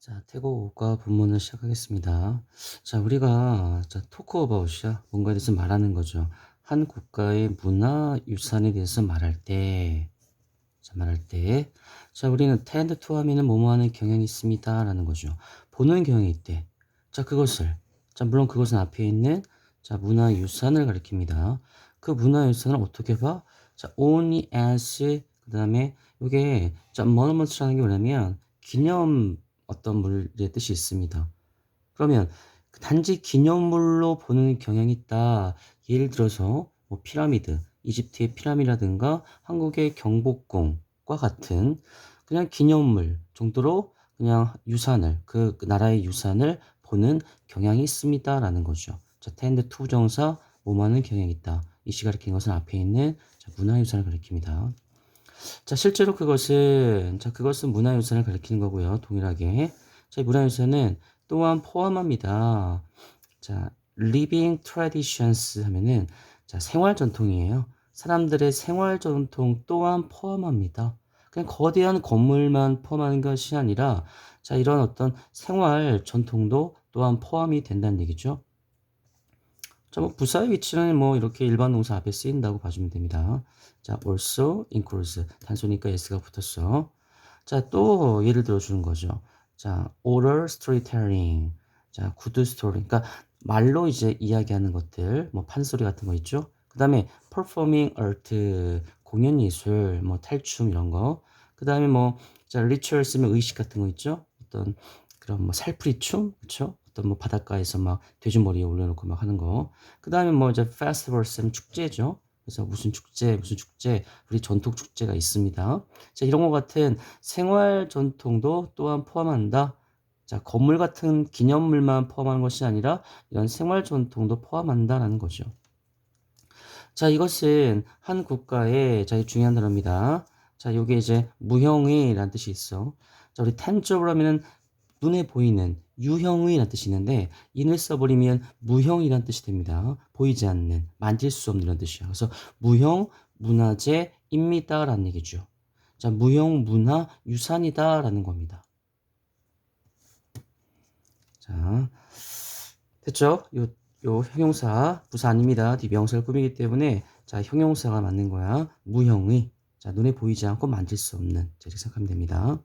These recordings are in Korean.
자, 태국어과 본문을 시작하겠습니다. 자, 우리가 자, 토크 어바웃이야. 뭔가에 대해서 말하는 거죠. 한 국가의 문화 유산에 대해서 말할 때 자, 말할 때 자, 우리는 tend to 하면은 뭐뭐 하는 경향이 있습니다라는 거죠. 보는 경향이 있대. 자, 그것을 자, 물론 그것은 앞에 있는 자, 문화 유산을 가리킵니다. 그 문화 유산을 어떻게 봐? 자, only as 그다음에 요게 자, monuments,라는 게 뭐냐면 기념 어떤 물의 뜻이 있습니다. 그러면 단지 기념물로 보는 경향이 있다. 예를 들어서 뭐 피라미드, 이집트의 피라미드라든가 한국의 경복궁과 같은 그냥 기념물 정도로 그냥 유산을 그 나라의 유산을 보는 경향이 있습니다라는 거죠. 자, 텐드 투 정사 뭐하는 경향이 있다. 이 시 가리킨 것은 앞에 있는 자, 문화유산을 가리킵니다. 자, 실제로 그것은, 자, 그것은 문화유산을 가리키는 거고요. 동일하게. 자, 문화유산은 또한 포함합니다. 자, living traditions 하면은, 자, 생활 전통이에요. 사람들의 생활 전통 또한 포함합니다. 그냥 거대한 건물만 포함하는 것이 아니라, 자, 이런 어떤 생활 전통도 또한 포함이 된다는 얘기죠. 자, 뭐 부사의 위치는 뭐 이렇게 일반 동사 앞에 쓰인다고 봐주면 됩니다. 자, also includes 단소니까 s가 붙었어. 자, 또 예를 들어 주는 거죠. 자, oral storytelling. 자, good story. 그러니까 말로 이제 이야기하는 것들, 뭐 판소리 같은 거 있죠. 그다음에 performing art 공연 예술, 뭐 탈춤 이런 거. 그다음에 뭐 자, ritual 쓰면 의식 같은 거 있죠. 어떤 그런 뭐 살풀이 춤, 그렇죠? 어떤 뭐 바닷가에서 막 돼지머리에 올려놓고 막 하는 거. 그 다음에 뭐 이제 페스티벌 쌤 축제죠. 그래서 무슨 축제, 무슨 축제, 우리 전통 축제가 있습니다. 자, 이런 것 같은 생활 전통도 또한 포함한다. 자, 건물 같은 기념물만 포함하는 것이 아니라 이런 생활 전통도 포함한다라는 거죠. 자, 이것은 한 국가의 자, 중요한 단어입니다. 자, 요게 이제 무형의라는 뜻이 있어. 자, 우리 tangible 하면은 눈에 보이는 유형의라는 뜻이 있는데 인을 써버리면 무형이라는 뜻이 됩니다. 보이지 않는, 만질 수 없는 이런 뜻이야. 그래서 무형 문화재입니다라는 얘기죠. 자, 무형 문화 유산이다라는 겁니다. 자, 됐죠? 요, 요 형용사 부사 아닙니다. 뒤명사를 꾸미기 때문에 자, 형용사가 맞는 거야. 무형의. 자, 눈에 보이지 않고 만질 수 없는. 자, 이렇게 생각하면 됩니다.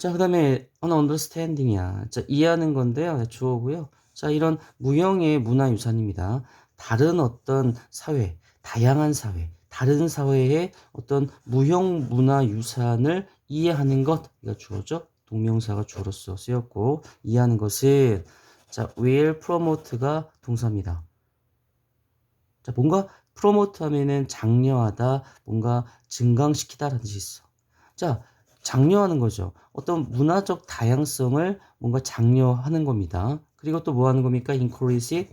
자, 그 다음에 an understanding이야. 자, 이해하는 건데요. 주어고요. 자, 이런 무형의 문화유산입니다. 다른 어떤 사회, 다양한 사회, 다른 사회의 어떤 무형 문화유산을 이해하는 것, 이가 주어죠. 동명사가 주어로서 쓰였고, 이해하는 것은, 자, will promote가 동사입니다. 자, 뭔가 promote 하면은 장려하다, 뭔가 증강시키다라는 뜻이 있어. 자, 장려하는 거죠. 어떤 문화적 다양성을 뭔가 장려하는 겁니다. 그리고 또 뭐 하는 겁니까? increase.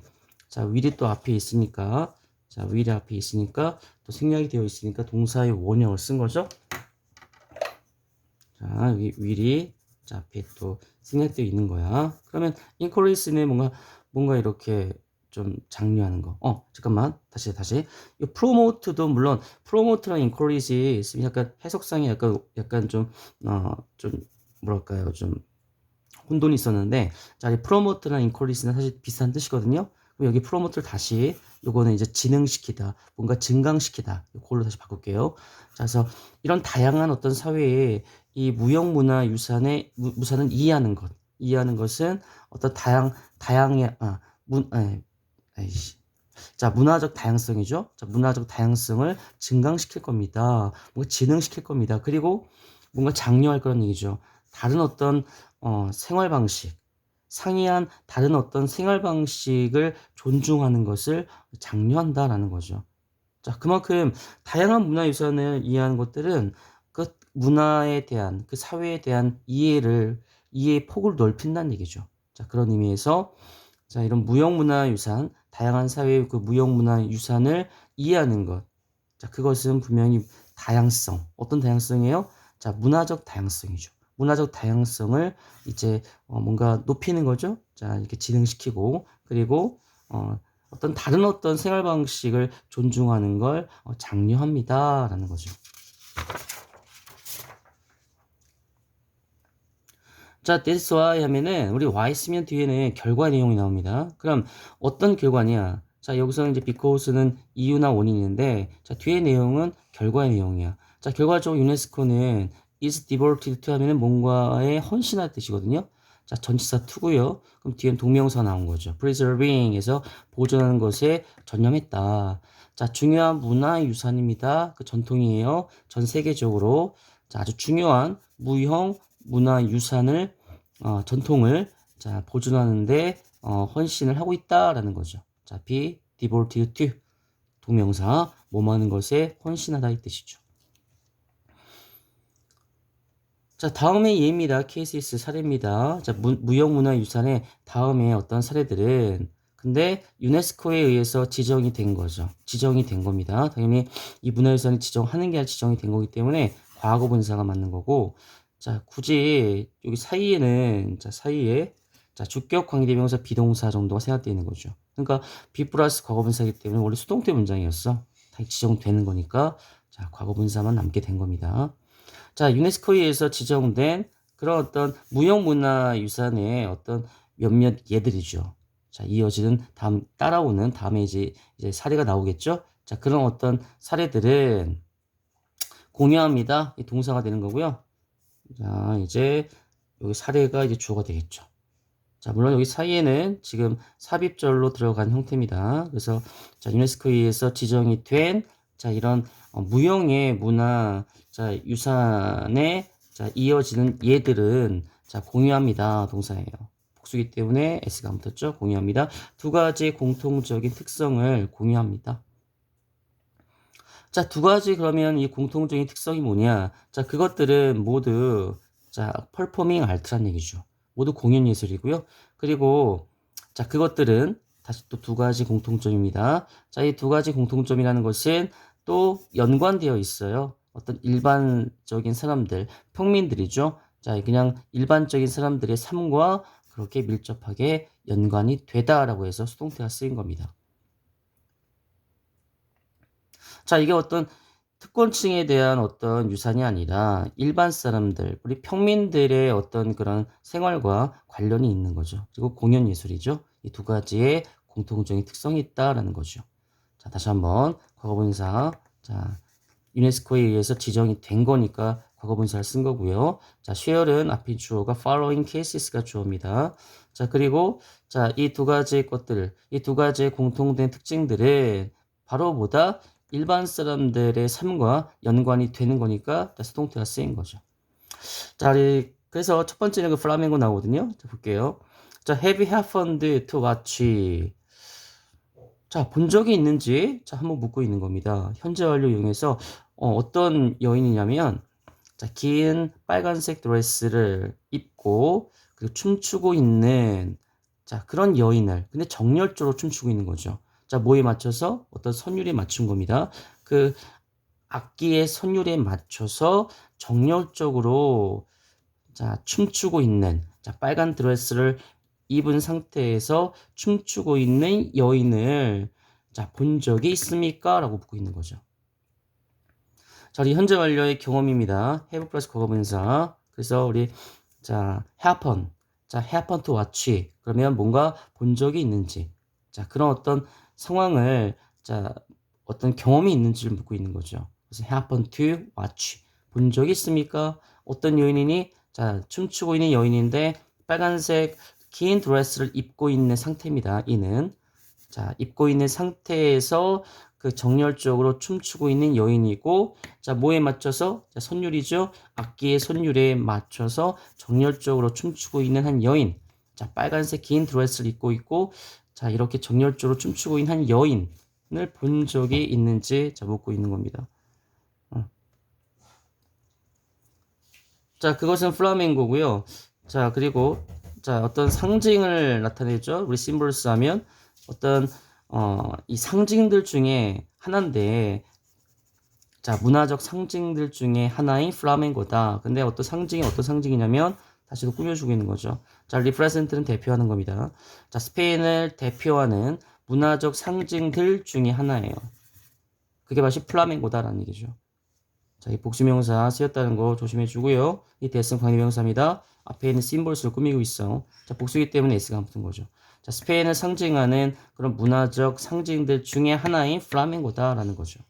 자, will이 또 앞에 있으니까. 자, will이 앞에 있으니까 또 생략이 되어 있으니까 동사의 원형을 쓴 거죠. 자, 여기 will이 자, 앞에 또 생략되어 있는 거야. 그러면 increase는 뭔가 뭔가 이렇게 좀 장려하는 거. 어, 잠깐만. 다시, 다시. 이 프로모트도 물론, 프로모트랑 인코리지 약간 해석상이 약간, 약간 좀, 어, 좀, 뭐랄까요. 좀, 혼돈이 있었는데, 자, 이 프로모트랑 인코리지는 사실 비슷한 뜻이거든요. 그럼 여기 프로모트를 다시, 요거는 이제 진흥시키다, 뭔가 증강시키다. 이걸로 다시 바꿀게요. 자, 그래서 이런 다양한 어떤 사회의 이 무형문화 유산의, 무, 무산을 이해하는 것. 이해하는 것은 어떤 다양, 다양의, 아, 문, 아, 에이씨. 자, 문화적 다양성이죠. 자, 문화적 다양성을 증강시킬 겁니다. 뭔가 진흥시킬 겁니다. 그리고 뭔가 장려할 그런 얘기죠. 다른 어떤 어, 생활 방식, 상이한 다른 어떤 생활 방식을 존중하는 것을 장려한다라는 거죠. 자, 그만큼 다양한 문화 유산을 이해하는 것들은 그 문화에 대한, 그 사회에 대한 이해를, 이해의 폭을 넓힌다는 얘기죠. 자, 그런 의미에서 자, 이런 무형 문화 유산, 다양한 사회의 그 무형문화 유산을 이해하는 것. 자, 그것은 분명히 다양성. 어떤 다양성이에요? 자, 문화적 다양성이죠. 문화적 다양성을 이제 어 뭔가 높이는 거죠. 자, 이렇게 진흥시키고, 그리고 어 어떤 다른 어떤 생활 방식을 존중하는 걸어 장려합니다라는 거죠. 자, that's why 하면은 우리 why 쓰면 뒤에는 결과 내용이 나옵니다. 그럼 어떤 결과냐? 자, 여기서는 이제 because는 이유나 원인인데 자, 뒤에 내용은 결과의 내용이야. 자, 결과적으로 유네스코는 is devoted to 하면은 뭔가에 헌신할 뜻이거든요. 자, 전치사 to고요. 그럼 뒤엔 동명사 나온 거죠. preserving에서 보존하는 것에 전념했다. 자, 중요한 문화 유산입니다. 그 전통이에요. 전 세계적으로 자, 아주 중요한 무형 문화 유산을 어, 전통을 자, 보존하는데 어, 헌신을 하고 있다라는 거죠. 자, devoted to 동명사 뭐하는 것에 헌신하다 이 뜻이죠. 자, 다음의 예입니다. 케이스스 사례입니다. 자, 무, 무형문화유산의 다음에 어떤 사례들은 근데 유네스코에 의해서 지정이 된 거죠. 지정이 된 겁니다. 당연히 이 문화유산이 지정하는 게 지정이 된 거기 때문에 과거 분사가 맞는 거고 자, 굳이 여기 사이에는 자, 사이에 자, 주격 관계대명사 비동사 정도가 생각되어 있는 거죠. 그러니까 B 플러스 과거 분사이기 때문에 원래 수동태 문장이었어. 다 지정되는 거니까 자, 과거 분사만 남게 된 겁니다. 자, 유네스코에 의해서 지정된 그런 어떤 무형문화 유산의 어떤 몇몇 예들이죠. 자, 이어지는 다음 따라오는 다음에 이제 이제 사례가 나오겠죠. 자, 그런 어떤 사례들은 공유합니다. 이 동사가 되는 거고요. 자, 이제 여기 사례가 이제 주어가 되겠죠. 자, 물론 여기 사이에는 지금 삽입절로 들어간 형태입니다. 그래서 자, 유네스코에 의해서 지정이 된 자, 이런 어, 무형의 문화 자, 유산에 자, 이어지는 예들은 자, 공유합니다. 동사예요. 복수기 때문에 S가 붙었죠. 공유합니다. 두 가지 공통적인 특성을 공유합니다. 자, 두 가지 그러면 이 공통적인 특성이 뭐냐? 자, 그것들은 모두 자, 펄포밍 알트란 얘기죠. 모두 공연 예술이고요. 그리고 자, 그것들은 다시 또 두 가지 공통점입니다. 자, 이 두 가지 공통점이라는 것은 또 연관되어 있어요. 어떤 일반적인 사람들, 평민들이죠. 자, 그냥 일반적인 사람들의 삶과 그렇게 밀접하게 연관이 되다라고 해서 수동태가 쓰인 겁니다. 자, 이게 어떤 특권층에 대한 어떤 유산이 아니라 일반 사람들, 우리 평민들의 어떤 그런 생활과 관련이 있는 거죠. 그리고 공연 예술이죠. 이 두 가지의 공통적인 특성이 있다라는 거죠. 자, 다시 한번 과거분사. 자, 유네스코에 의해서 지정이 된 거니까 과거분사를 쓴 거고요. 자, 쉐어는 앞이 주어가 following cases가 주어입니다. 자, 그리고 자, 이 두 가지 것들, 이 두 가지의 공통된 특징들은 바로 보다 일반 사람들의 삶과 연관이 되는 거니까 수동태가 쓰인 거죠. 자, 그래서 첫 번째는 그 플라멩고 나오거든요. 자, 볼게요. 자, have you happened to watch? 자, 본 적이 있는지 자, 한번 묻고 있는 겁니다. 현재 완료 이용해서 어, 떤 여인이냐면 자, 긴 빨간색 드레스를 입고 그리고 춤추고 있는 자, 그런 여인을 근데 정열적으로 춤추고 있는 거죠. 자, 뭐에 맞춰서 어떤 선율에 맞춘 겁니다. 그 악기의 선율에 맞춰서 정열적으로 자, 춤추고 있는 자, 빨간 드레스를 입은 상태에서 춤추고 있는 여인을 자, 본 적이 있습니까? 라고 묻고 있는 거죠. 자, 우리 현재 완료의 경험입니다. have 플러스 과거분사. 그래서 우리 자, happen. 자, happen. 그러면 뭔가 본 적이 있는지. 자, 그런 어떤 상황을 자 어떤 경험이 있는지를 묻고 있는 거죠. 그래서 happen to watch 본 적 있습니까? 어떤 여인이니 자 춤추고 있는 여인인데 빨간색 긴 드레스를 입고 있는 상태입니다. 이는 자 입고 있는 상태에서 그 정열적으로 춤추고 있는 여인이고 자 뭐에 맞춰서 자 선율이죠 악기의 선율에 맞춰서 정열적으로 춤추고 있는 한 여인 자 빨간색 긴 드레스를 입고 있고 자, 이렇게 정열적으로 춤추고 있는 한 여인을 본 적이 있는지 자, 묻고 있는 겁니다. 어. 자, 그것은 플라멩고고요. 자, 그리고 자, 어떤 상징을 나타내죠. 우리 심볼스 하면 어떤 어, 이 상징들 중에 하나인데 자, 문화적 상징들 중에 하나인 플라멩고다. 근데 어떤 상징이 어떤 상징이냐면 다시 또 꾸며주고 있는 거죠. 자, 리프레센트는 대표하는 겁니다. 자, 스페인을 대표하는 문화적 상징들 중에 하나예요. 그게 바로 플라멩고다라는 얘기죠. 자, 이 복수명사 쓰였다는 거 조심해 주고요. 이 대성 관계명사입니다. 앞에 있는 심볼스를 꾸미고 있어. 자, 복수이기 때문에 S가 붙은 거죠. 자, 스페인을 상징하는 그런 문화적 상징들 중에 하나인 플라멩고다라는 거죠.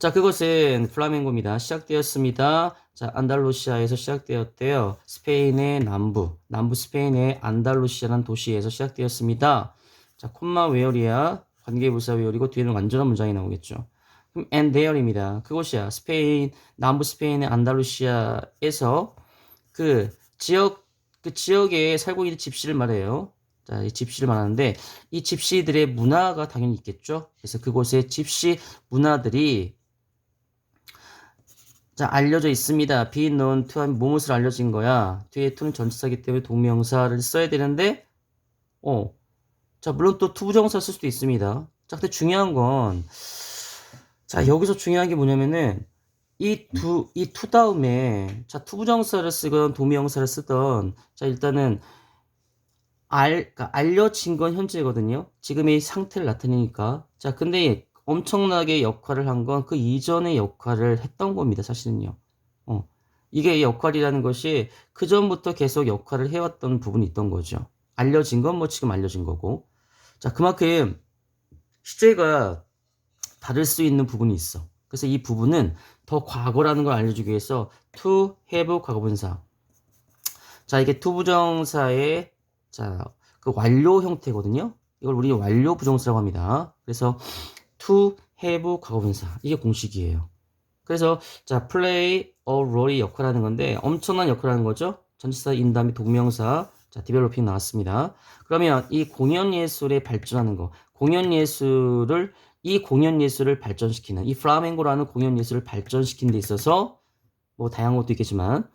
자, 그것은 플라멩고입니다. 시작되었습니다. 자, 안달루시아에서 시작되었대요. 스페인의 남부, 남부 스페인의 안달루시아라는 도시에서 시작되었습니다. 자, 콤마 웨어리아, 관계부사 웨어리고 뒤에는 완전한 문장이 나오겠죠. 그럼 and there입니다. 그곳이야. 스페인, 남부 스페인의 안달루시아에서 그 지역, 그 지역에 살고 있는 집시를 말해요. 자, 이 집시를 말하는데 이 집시들의 문화가 당연히 있겠죠. 그래서 그곳의 집시 문화들이 자, 알려져 있습니다. be known to 하면 무엇을 알려진 거야. 뒤에 to는 전치사기 때문에 동명사를 써야 되는데, 어. 자, 물론 또 투부정사 쓸 수도 있습니다. 자, 근데 중요한 건, 자, 여기서 중요한 게 뭐냐면은, 이 두, 이 투 다음에, 자, 투부정사를 쓰건 동명사를 쓰던, 자, 일단은, 알, 그러니까 알려진 건 현재거든요. 지금의 상태를 나타내니까. 자, 근데 엄청나게 역할을 한 건 그 이전의 역할을 했던 겁니다, 사실은요. 어. 이게 역할이라는 것이 그 전부터 계속 역할을 해왔던 부분이 있던 거죠. 알려진 건 뭐 지금 알려진 거고. 자, 그만큼 시제가 다를 수 있는 부분이 있어. 그래서 이 부분은 더 과거라는 걸 알려주기 위해서 to have 과거분사. 자, 이게 to 부정사의 자, 그 완료 형태거든요. 이걸 우리 완료 부정사라고 합니다. 그래서 to have 과거분사. 이게 공식이에요. 그래서 자, play a role이 역할하는 건데 엄청난 역할하는 거죠. 전치사 인 다음에 동명사 자, 디벨로핑 나왔습니다. 그러면 이 공연 예술에 발전하는 거. 공연 예술을 이 공연 예술을 발전시키는 이 플라멩고라는 공연 예술을 발전시키는 데 있어서 뭐 다양한 것도 있겠지만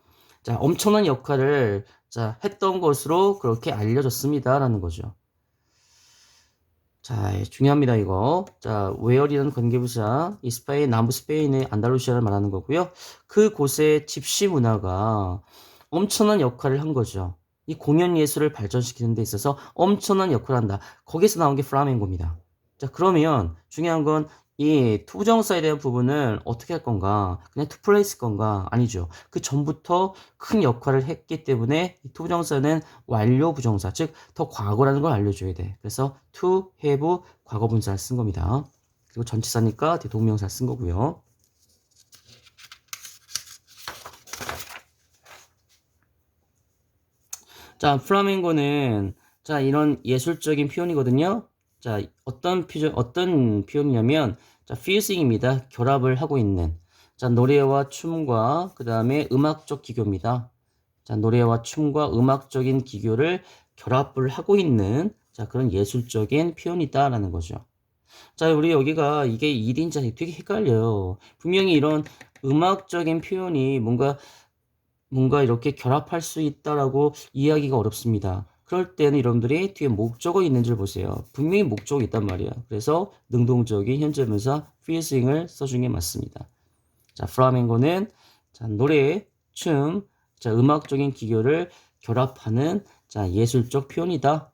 자, 엄청난 역할을 자, 했던 것으로 그렇게 알려졌습니다라는 거죠. 자, 중요합니다, 이거. 자, 웨어리라는 관계부사, 이 스페인, 남부 스페인의 안달루시아를 말하는 거고요. 그곳의 집시 문화가 엄청난 역할을 한 거죠. 이 공연 예술을 발전시키는 데 있어서 엄청난 역할을 한다. 거기서 나온 게 플라멩고입니다. 자, 그러면 중요한 건 이 투부정사에 대한 부분을 어떻게 할 건가? 그냥 투플레이스 건가? 아니죠. 그 전부터 큰 역할을 했기 때문에 이 투부정사는 완료 부정사, 즉 더 과거라는 걸 알려줘야 돼. 그래서 to have 과거 분사를 쓴 겁니다. 그리고 전치사니까 대동명사 쓴 거고요. 자, 플라멩고는 자 이런 예술적인 표현이거든요. 자, 어떤 표현 어떤 표현이냐면 자, 퓨징입니다. 결합을 하고 있는. 자, 노래와 춤과 그 다음에 음악적 기교입니다. 자, 노래와 춤과 음악적인 기교를 결합을 하고 있는 자, 그런 예술적인 표현이다라는 거죠. 자, 우리 여기가 이게 1인자 되게 헷갈려요. 분명히 이런 음악적인 표현이 뭔가 뭔가 이렇게 결합할 수 있다라고 이해하기가 어렵습니다. 그럴 때는 여러분들이 뒤에 목적어 있는 줄 보세요. 분명히 목적어 있단 말이에요. 그래서 능동적인 현재 분사 feeling을 써준 게 맞습니다. 자, 플라멩고는 자, 노래, 춤, 자, 음악적인 기교를 결합하는 자, 예술적 표현이다.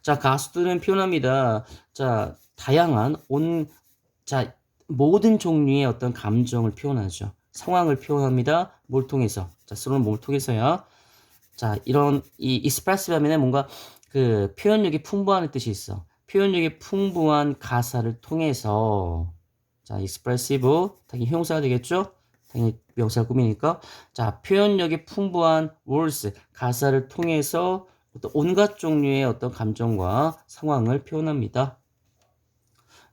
자, 가수들은 표현합니다. 자, 다양한 온, 자, 모든 종류의 어떤 감정을 표현하죠. 상황을 표현합니다. 뭘 통해서? 자, 서로는 뭘 통해서야? 자, 이런 이 익스프레시브 하면은 뭔가 그 표현력이 풍부한 뜻이 있어. 표현력이 풍부한 가사를 통해서 자, 익스프레시브 당연히 형용사가 되겠죠? 당연히 명사 꾸미니까 자, 표현력이 풍부한 words 가사를 통해서 어떤 온갖 종류의 어떤 감정과 상황을 표현합니다.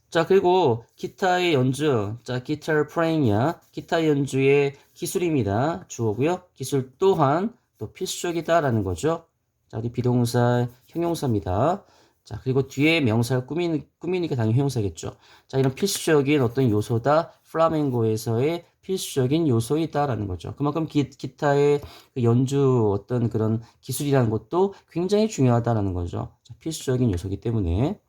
자, 그리고 기타의 연주. 자, 기타 플레잉이야. 기타 연주의 기술입니다. 주어고요. 기술 또한 또 필수적이다라는 거죠. 자, 우리 비동사, 형용사입니다. 자, 그리고 뒤에 명사를 꾸미니, 꾸미니까 당연히 형용사겠죠. 자, 이런 필수적인 어떤 요소다. 플라멩고에서의 필수적인 요소이다라는 거죠. 그만큼 기, 기타의 그 연주 어떤 그런 기술이라는 것도 굉장히 중요하다라는 거죠. 자, 필수적인 요소이기 때문에.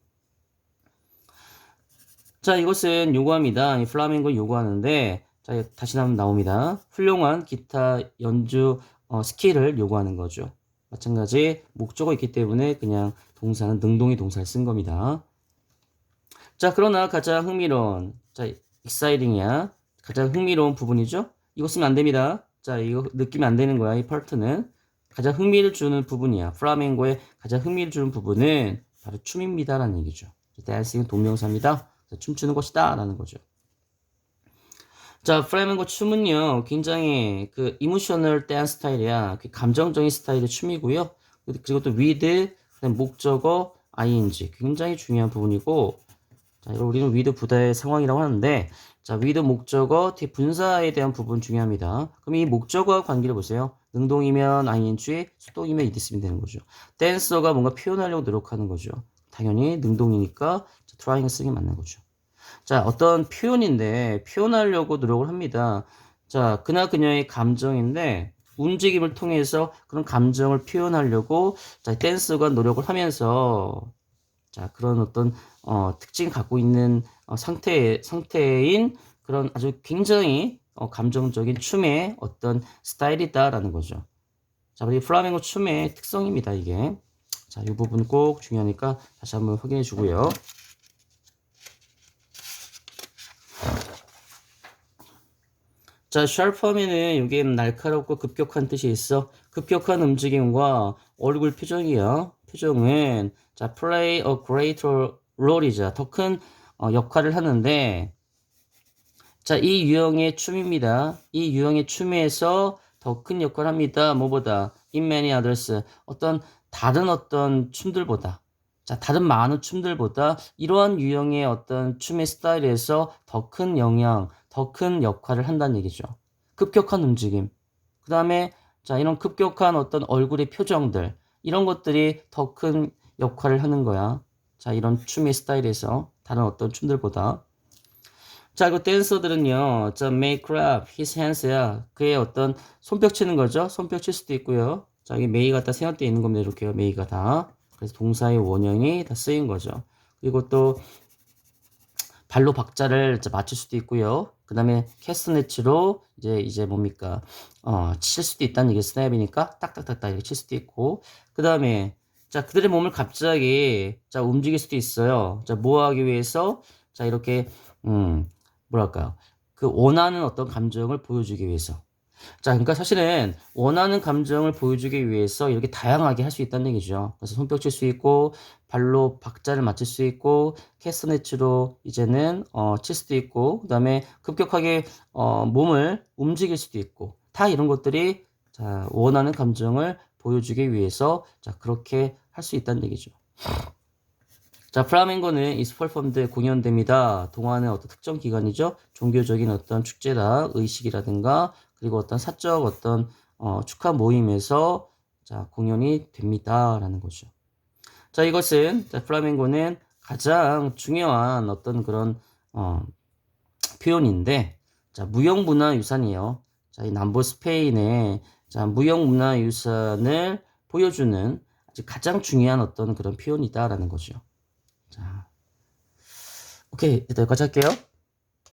자, 이것은 요구합니다. 이 플라멩고 요구하는데, 자, 다시 한번 나옵니다. 훌륭한 기타 연주 어, 스킬을 요구하는 거죠. 마찬가지 목적어 있기 때문에 그냥 동사는 능동의 동사를 쓴 겁니다. 자, 그러나 가장 흥미로운 자, exciting이야. 가장 흥미로운 부분이죠. 이거 쓰면 안 됩니다. 자, 이거 느끼면 안 되는 거야. 이 파트는 가장 흥미를 주는 부분이야. 플라멩고의 가장 흥미를 주는 부분은 바로 춤입니다라는 얘기죠. 댄싱은 동명사입니다. 춤추는 것이다 라는 거죠. 자, 플라멩고 춤은요, 굉장히 그 이모셔널 댄스 스타일이야. 그 감정적인 스타일의 춤이고요. 그리고 또 with, 목적어, ing. 굉장히 중요한 부분이고, 자, 우리는 with 부다의 상황이라고 하는데, 자, with 목적어, 뒤 분사에 대한 부분 중요합니다. 그럼 이 목적어와 관계를 보세요. 능동이면 ing, 수동이면 쓰면 되는 거죠. 댄서가 뭔가 표현하려고 노력하는 거죠. 당연히 능동이니까 trying 쓰는 게 맞는 거죠. 자, 어떤 표현인데 표현하려고 노력을 합니다. 자, 그나 그녀의 감정인데 움직임을 통해서 그런 감정을 표현하려고 자, 댄서가 노력을 하면서 자, 그런 어떤 어, 특징 갖고 있는 어, 상태 상태인 그런 아주 굉장히 어, 감정적인 춤의 어떤 스타일이다라는 거죠. 자, 우리 플라멩고 춤의 특성입니다, 이게. 자, 이 부분 꼭 중요하니까 다시 한번 확인해 주고요. 자, sharp 하면은 이게 날카롭고 급격한 뜻이 있어. 급격한 움직임과 얼굴 표정이야. 표정은 자, play a greater role이자 더큰 어, 역할을 하는데 자, 이 유형의 춤입니다. 이 유형의 춤에서 더 큰 역할을 합니다. 뭐보다 in many others 어떤 다른 어떤 춤들보다 자, 다른 많은 춤들보다 이러한 유형의 어떤 춤의 스타일에서 더 큰 영향, 더 큰 역할을 한다는 얘기죠. 급격한 움직임. 그 다음에, 자, 이런 급격한 어떤 얼굴의 표정들. 이런 것들이 더 큰 역할을 하는 거야. 자, 이런 춤의 스타일에서 다른 어떤 춤들보다. 자, 그 댄서들은요, 자, make clap his hands야. 그의 어떤 손뼉 치는 거죠. 손뼉 칠 수도 있고요. 자, 여기 메이가 다 생각되어 있는 겁니다. 이렇게요. 메이가 다. 그래서 동사의 원형이 다 쓰인 거죠. 그리고 또 발로 박자를 맞출 수도 있고요. 그 다음에 캐스네치로 이제 이제 뭡니까? 어, 칠 수도 있다는 얘기 스냅이니까 딱딱딱딱 이렇게 칠 수도 있고. 그 다음에 자 그들의 몸을 갑자기 자 움직일 수도 있어요. 자 뭐하기 위해서 자 이렇게 음 뭐랄까요? 그 원하는 어떤 감정을 보여주기 위해서 자, 그러니까 사실은 원하는 감정을 보여주기 위해서 이렇게 다양하게 할 수 있다는 얘기죠. 그래서 손뼉 칠 수 있고, 발로 박자를 맞출 수 있고, 캐스네치로 이제는 어, 칠 수도 있고, 그 다음에 급격하게 어, 몸을 움직일 수도 있고, 다 이런 것들이 자, 원하는 감정을 보여주기 위해서 자, 그렇게 할 수 있다는 얘기죠. 자, 플라멩고는 이스펄펌드 공연됩니다. 동화는 어떤 특정 기간이죠. 종교적인 어떤 축제다, 의식이라든가 그리고 어떤 사적 어떤 어, 축하 모임에서 자, 공연이 됩니다라는 거죠. 자, 이것은 자, 플라멩고는 가장 중요한 어떤 그런 어, 표현인데 자, 무형문화유산이에요. 자, 이 남부 스페인의 자, 무형문화유산을 보여주는 아주 가장 중요한 어떤 그런 표현이다라는 거죠. 자, 오케이, 여기까지 할게요.